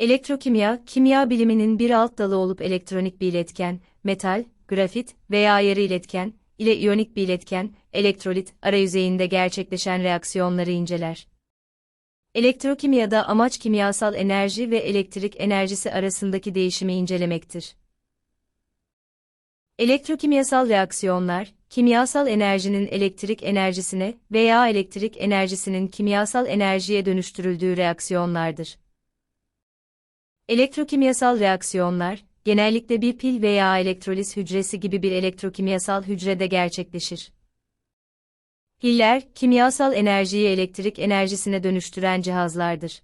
Elektrokimya, kimya biliminin bir alt dalı olup elektronik bir iletken, metal, grafit veya yarı iletken ile iyonik bir iletken, elektrolit arayüzeyinde gerçekleşen reaksiyonları inceler. Elektrokimyada amaç kimyasal enerji ve elektrik enerjisi arasındaki değişimi incelemektir. Elektrokimyasal reaksiyonlar, kimyasal enerjinin elektrik enerjisine veya elektrik enerjisinin kimyasal enerjiye dönüştürüldüğü reaksiyonlardır. Elektrokimyasal reaksiyonlar, genellikle bir pil veya elektroliz hücresi gibi bir elektrokimyasal hücrede gerçekleşir. Piller, kimyasal enerjiyi elektrik enerjisine dönüştüren cihazlardır.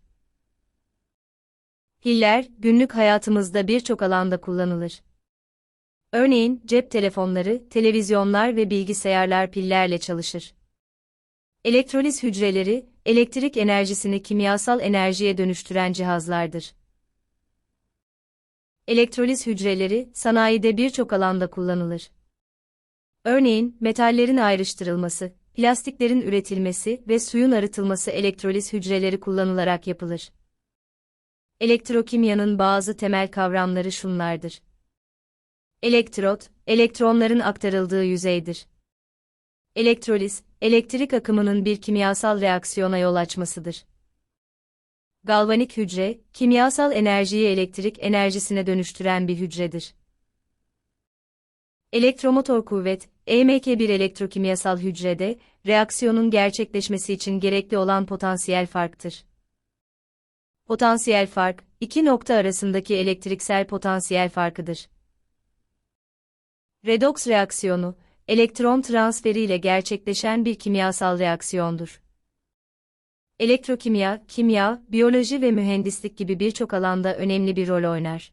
Piller, günlük hayatımızda birçok alanda kullanılır. Örneğin, cep telefonları, televizyonlar ve bilgisayarlar pillerle çalışır. Elektroliz hücreleri, elektrik enerjisini kimyasal enerjiye dönüştüren cihazlardır. Elektroliz hücreleri, sanayide birçok alanda kullanılır. Örneğin, metallerin ayrıştırılması, plastiklerin üretilmesi ve suyun arıtılması elektroliz hücreleri kullanılarak yapılır. Elektrokimyanın bazı temel kavramları şunlardır. Elektrot, elektronların aktarıldığı yüzeydir. Elektroliz, elektrik akımının bir kimyasal reaksiyona yol açmasıdır. Galvanik hücre, kimyasal enerjiyi elektrik enerjisine dönüştüren bir hücredir. Elektromotor kuvvet, EMK bir elektrokimyasal hücrede, reaksiyonun gerçekleşmesi için gerekli olan potansiyel farktır. Potansiyel fark, iki nokta arasındaki elektriksel potansiyel farkıdır. Redoks reaksiyonu, elektron transferi ile gerçekleşen bir kimyasal reaksiyondur. Elektrokimya, kimya, biyoloji ve mühendislik gibi birçok alanda önemli bir rol oynar.